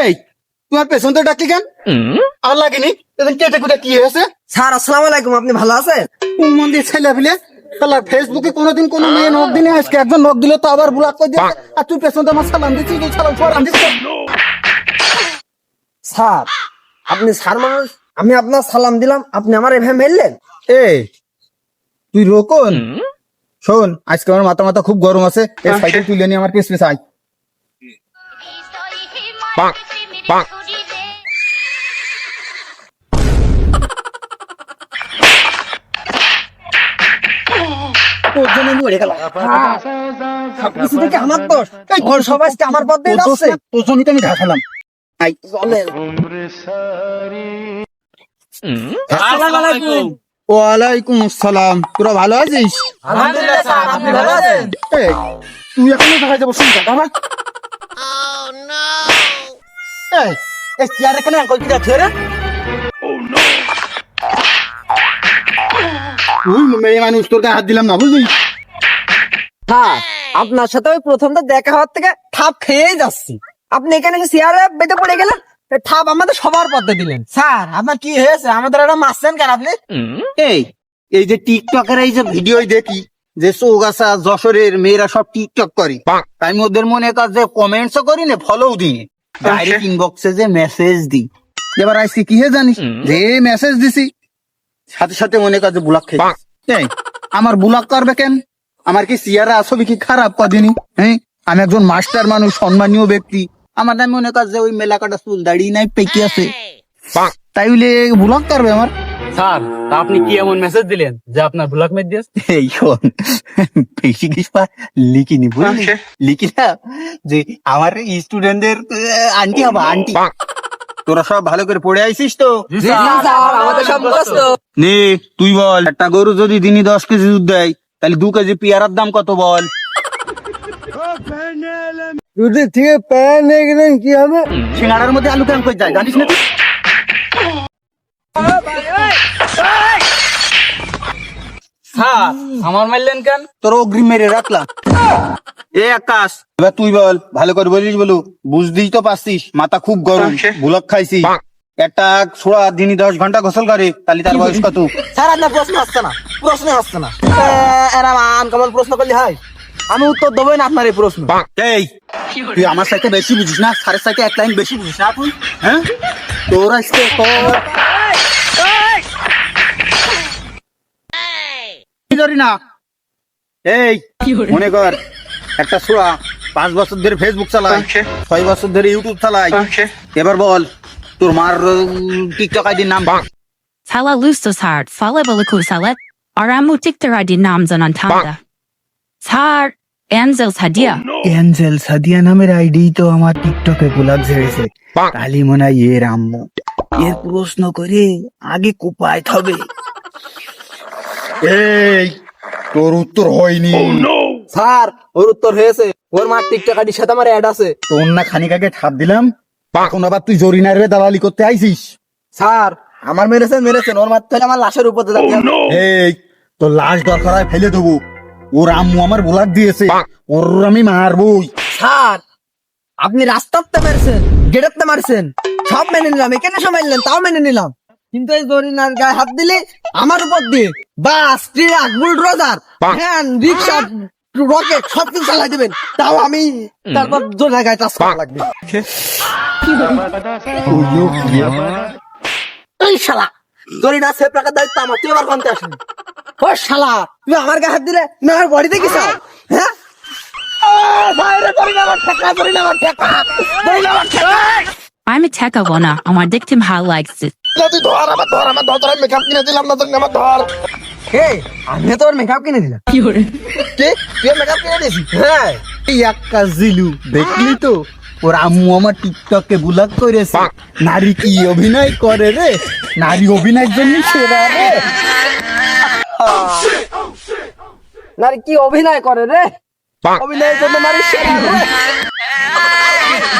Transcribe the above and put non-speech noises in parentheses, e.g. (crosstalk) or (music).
এই তোমার পেছন তো ডাকলি কেন? আর লাগেনি? এদিন কেটে কুটে কি হয়েছে? স্যার আসসালামু আলাইকুম আপনি ভালো আছেন? মন্দির ছেলে ফেলে তাহলে ফেসবুকে কোনোদিন কোনো মেয়ে নখ দিনে আজকে একজন নখ দিলে তো আবার ব্লক করে দিয়ে আর তুই পেছন তো আমার সালাম দিচ্ছিস তুই সালাম সালাম দিচ্ছিস স্যার আপনি স্যার মানুষ আমি আপনার সালাম দিলাম আপনি আমার এভাবে মেললেন? এই তুই রোকন? শোন আজকে আমার মাথা মাথা খুব গরম আছে এই সাইকেল তুলে নিয়ে আমার পিছ পিছ আয় জন্য মরে গেল সবকিছু থেকে আমার দোষ। এই ঘর সব আমার পথ দিয়ে যাচ্ছে। তোর জন্যই তো আমি ঢাকালাম আসসালামু আলাইকুম। ওয়ালাইকুম আসসালাম। তোরা ভালো আছিস? আলহামদুলিল্লাহ স্যার আপনি ভালো আছেন? তুই এখনও দেখা যাব শুনতে আমার এই এই চেয়ার এখানে আঙ্কল কি রে। তুই মেয়ে মানুষ তোর গায়ে হাত দিলাম না বুঝলি? হ্যাঁ আপনার সাথে ওই প্রথমটা দেখা হওয়ার থেকে থাপ খেয়েই যাচ্ছি। আপনি এখানে চেয়ারে বেঁধে পড়ে গেলেন? ঠাপ আমাদের সবার পথে দিলেন। স্যার আপনার কি হয়েছে? আমাদের একটা মারছেন কেন আপনি? এই এই যে টিকটকের এই যে ভিডিও দেখি যে চৌগাছা যশোরের মেয়েরা সব টিকটক করে। ওদের মনে কর যে কমেন্টসও করি না ফলো দিই ডাইরেক্ট ইনবক্সে যে মেসেজ দিই। এবার আজকে কি হয়ে জানিস যে মেসেজ দিছি। সাথে সাথে মনে কর যে বুলাক খেয়ে এই, আমার বুলাক করবে কেন? আমার কি সিয়ারা আসবে কি খারাপ? কদিনই। হ্যাঁ আমি একজন মাস্টার মানুষ সম্মানীয় ব্যক্তি। আমার নামে মনে কর যে ওই মেলা কাটা চুল দাড়ি নাই পেকি আছে। তাই বলে বুলাক করবে আমার। স্যার তা আপনি কি এমন মেসেজ দিলেন যে আপনার ব্লক মেট দিয়েছে? এই শোন বেশি কিছু লিখিনি বুঝলি? লিখি না যে আমার স্টুডেন্টদের আন্টি হবা আন্টি তোরা সব ভালো করে পড়ে আইছিস তো? আমাদের সব নে তুই বল একটা গরু যদি দিনই দশ কেজি দুধ দেয় তাহলে দু কেজি পেয়ারার দাম কত বল? যদি থেকে প্যান নিয়ে গেলেন কি হবে? সিঙ্গাড়ার মধ্যে আলু কেমন করে যায়? জানিস না? স্যার আমার মারলেন কেন? তোর অগ্রিম মেরে রাখলাম। এ আকাশ। এবার তুই বল ভালো করে বলিস বলু। বুঝতেই তো পারছিস মাথা খুব গরম বুলক খাইছি। একটা ছোড়া দিনই দশ ঘণ্টা গোসল করে তাহলে তার বয়স কত? স্যার আপনার প্রশ্ন আসছে না। প্রশ্ন আসছে না। এরা আনকমন প্রশ্ন করলে হয়। আমি উত্তর দেবই না আপনার এই প্রশ্ন। এই তুই আমার সাথে বেশি বুঝিস না স্যারের সাথে এক লাইন বেশি বুঝিস না তুই হ্যাঁ? তোর আজকে তোর ধরি না। এই মনে কর একটা ছোড়া পাঁচ বছর ধরে ফেসবুক চালায় ছয় বছর ধরে ইউটিউব চালায়। এবার বল তোর মার টিকটক আইডির নাম? Tala lustos hard, fala balakus halet, aramu namzan antanda. Tar, Anzel's hadia. Angel Sadia নামের আইডি তো আমার টিকটকে গোলাপ ঝেড়েছে কালি মনে হয় এর আম্মু এর প্রশ্ন করে আগে কোপায় হবে এই তোর উত্তর হয়নি। স্যার ওর উত্তর হয়েছে। ওর মার টিকটক আইডির সাথে আমার অ্যাড আছে। তোর না খানিক আগে ঠাপ দিলাম। এখন আবার তুই জরিনার বে দালালি করতে আইছিস স্যার আমার মেরেছেন মেরেছেন। ওর মারতে হলে আমার লাশের উপর হবে। এই তোর লাশ দরকার হয় ফেলে দেবো। ওর আম্মু আমার বোলাক দিয়েছে। ওর আমি মারবই। স্যার আপনি রাস্তাতে মারছেন গেটেতে মারছেন। সব মেনে নিলাম। এখানে সব মারলেন তাও মেনে নিলাম। কিন্তু এই জরিনার গায়ে হাত দিলে আমার উপর দিয়ে bus truck bulldozer van rickshaw rocket সব কিছু চালাই দেবেন। তাও আমি তারপর জরিনার গায়ে টাচ করা লাগবে। এই শালা জরিনা সেফ রাখার দায়িত্ব আমার তুই এবার কমতে আসবি। ও শালা তুই আমার গায়ে হাত দিলে তুমি আমার বডিতে কি চাও? হ্যাঁ? I'm a teka wana, amar dictum ha likes it. হে আমি তোর মেকআপ কিনে দিলাম কি? তুই মেকআপ কিনে দিয়েছিস? হ্যাঁ। এই একটা জিলু দেখলি তো? ওর আম্মু আমার টিকটকে বুলাক করেছে। নারী কি অভিনয় করে রে? নারী অভিনয়ের জন্য সেরা রে। নারী কি অভিনয় করে রে? অভিনয়ের জন্য নারী সেরা (laughs)